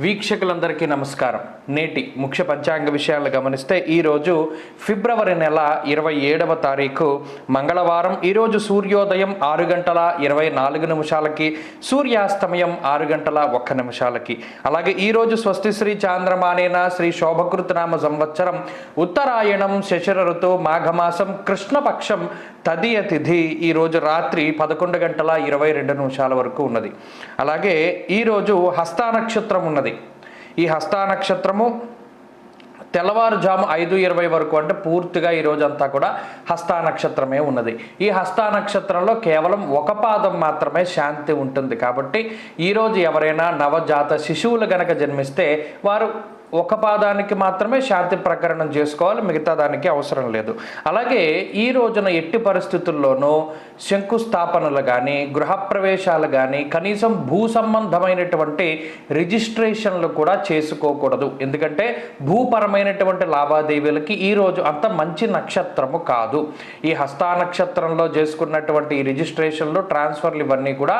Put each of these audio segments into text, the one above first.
వీక్షకులందరికీ నమస్కారం. నేటి ముఖ్య పంచాంగ విషయాలు గమనిస్తే ఈరోజు ఫిబ్రవరి నెల ఇరవై ఏడవ తారీఖు మంగళవారం. ఈరోజు సూర్యోదయం ఆరు గంటల ఇరవై నాలుగు నిమిషాలకి సూర్యాస్తమయం ఆరు గంటల ఒక్క నిమిషాలకి. అలాగే ఈరోజు స్వస్తి శ్రీ చాంద్రమానేన శ్రీ శోభకృతనామ సంవత్సరం. ఉత్తరాయణం శశర ఋతువు మాఘమాసం కృష్ణపక్షం తదియ తిథి ఈరోజు రాత్రి పదకొండు గంటల ఇరవై రెండు నిమిషాల వరకు ఉన్నది. అలాగే ఈరోజు హస్తా నక్షత్రం ఉన్నది. ఈ హస్తా నక్షత్రము తెల్లవారుజాము ఐదు ఇరవై వరకు అంటే పూర్తిగా ఈ రోజంతా కూడా హస్తా నక్షత్రమే ఉన్నది. ఈ హస్తా నక్షత్రంలో కేవలం ఒక పాదం మాత్రమే శాంతి ఉంటుంది కాబట్టి ఈరోజు ఎవరైనా నవజాత శిశువులు గనక జన్మిస్తే వారు ఒక పాదానికి మాత్రమే శాంతి ప్రకరణం చేసుకోవాలి మిగతా దానికి అవసరం లేదు. అలాగే ఈ రోజున ఎట్టి పరిస్థితుల్లోనూ శంకుస్థాపనలు కానీ గృహప్రవేశాలు కానీ కనీసం భూ సంబంధమైనటువంటి రిజిస్ట్రేషన్లు కూడా చేసుకోకూడదు. ఎందుకంటే భూపరమైనటువంటి లావాదేవీలకి ఈ రోజు అంత మంచి నక్షత్రము కాదు. ఈ హస్తా నక్షత్రంలో చేసుకున్నటువంటి ఈ రిజిస్ట్రేషన్లు ట్రాన్స్ఫర్లు ఇవన్నీ కూడా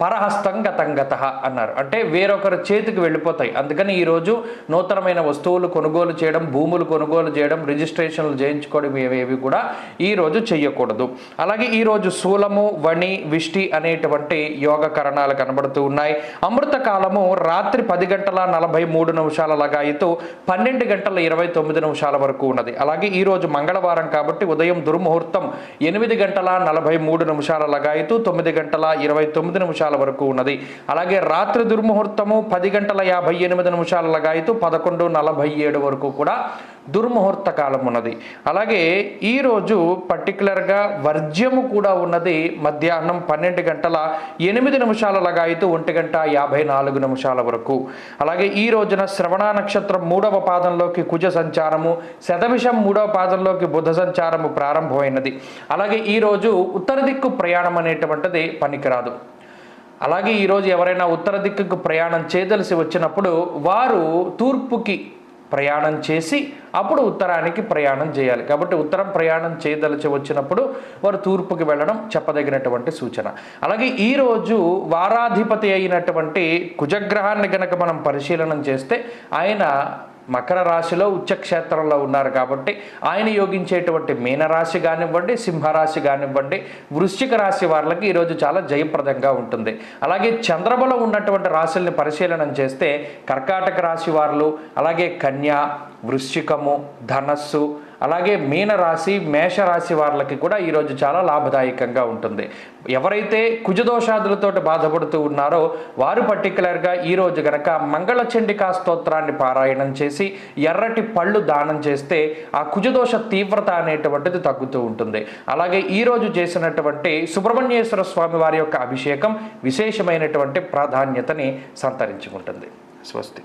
పరహస్తం గతం గత అన్నారు. అంటే వేరొకరి చేతికి వెళ్ళిపోతాయి. అందుకని ఈరోజు నూతనమైన వస్తువులు కొనుగోలు చేయడం భూములు కొనుగోలు చేయడం రిజిస్ట్రేషన్లు చేయించుకోవడం ఏవేవి కూడా ఈరోజు చేయకూడదు అలాగే ఈరోజు శూలము వణి విష్టి అనేటువంటి యోగ కరణాలు కనబడుతూ ఉన్నాయి. అమృత కాలము రాత్రి పది గంటల నలభై మూడు నిమిషాల లగాయితూ పన్నెండు గంటల ఇరవై తొమ్మిది నిమిషాల వరకు ఉన్నది. అలాగే ఈరోజు మంగళవారం కాబట్టి ఉదయం దుర్ముహూర్తం ఎనిమిది గంటల నలభై మూడు నిమిషాల లగాయితూ తొమ్మిది గంటల ఇరవై తొమ్మిది నిమిషాల వరకు ఉన్నది. అలాగే రాత్రి దుర్ముహూర్తము పది గంటల యాభై ఎనిమిది నిమిషాల లగాయితూ పదకొండు నలభై ఏడు వరకు కూడా దుర్ముహూర్త కాలం ఉన్నది. అలాగే ఈరోజు పర్టికులర్గా వర్జ్యము కూడా ఉన్నది. మధ్యాహ్నం పన్నెండు గంటల ఎనిమిది నిమిషాల లగాయితూ ఒంటి గంట యాభై నాలుగు నిమిషాల వరకు. అలాగే ఈ రోజున శ్రవణ నక్షత్రం మూడవ పాదంలోకి కుజ సంచారము శతభిషం మూడవ పాదంలోకి బుధ సంచారము ప్రారంభమైనది. అలాగే ఈరోజు ఉత్తర దిక్కు ప్రయాణం అనేటువంటిది పనికిరాదు. అలాగే ఈరోజు ఎవరైనా ఉత్తర దిక్కుకు ప్రయాణం చేయదలిసి వచ్చినప్పుడు వారు తూర్పుకి ప్రయాణం చేసి అప్పుడు ఉత్తరానికి ప్రయాణం చేయాలి. కాబట్టి ఉత్తరం ప్రయాణం చేయదలిచి వచ్చినప్పుడు వారు తూర్పుకి వెళ్ళడం చెప్పదగినటువంటి సూచన. అలాగే ఈరోజు వారాధిపతి అయినటువంటి కుజగ్రహాన్ని గనక మనం పరిశీలనం చేస్తే ఆయన మకర రాశిలో ఉచ్చక్షేత్రంలో ఉన్నారు కాబట్టి ఆయన యోగించేటువంటి మీనరాశి కానివ్వండి సింహరాశి కానివ్వండి వృశ్చిక రాశి వాళ్ళకి ఈరోజు చాలా జయప్రదంగా ఉంటుంది. అలాగే చంద్రబలం ఉన్నటువంటి రాశుల్ని పరిశీలనం చేస్తే కర్కాటక రాశి వాళ్ళు అలాగే కన్య వృశ్చికము ధనస్సు అలాగే మీనరాశి మేషరాశి వాళ్ళకి కూడా ఈరోజు చాలా లాభదాయకంగా ఉంటుంది. ఎవరైతే కుజదోషాదులతో బాధపడుతూ ఉన్నారో వారు పర్టికులర్గా ఈరోజు గనక మంగళ చండికా స్తోత్రాన్ని పారాయణం చేసి ఎర్రటి పళ్ళు దానం చేస్తే ఆ కుజదోష తీవ్రత అనేటువంటిది తగ్గుతూ ఉంటుంది. అలాగే ఈరోజు చేసినటువంటి సుబ్రహ్మణ్యేశ్వర స్వామి వారి యొక్క అభిషేకం విశేషమైనటువంటి ప్రాధాన్యతని సంతరించుకుంటుంది. స్వస్తి.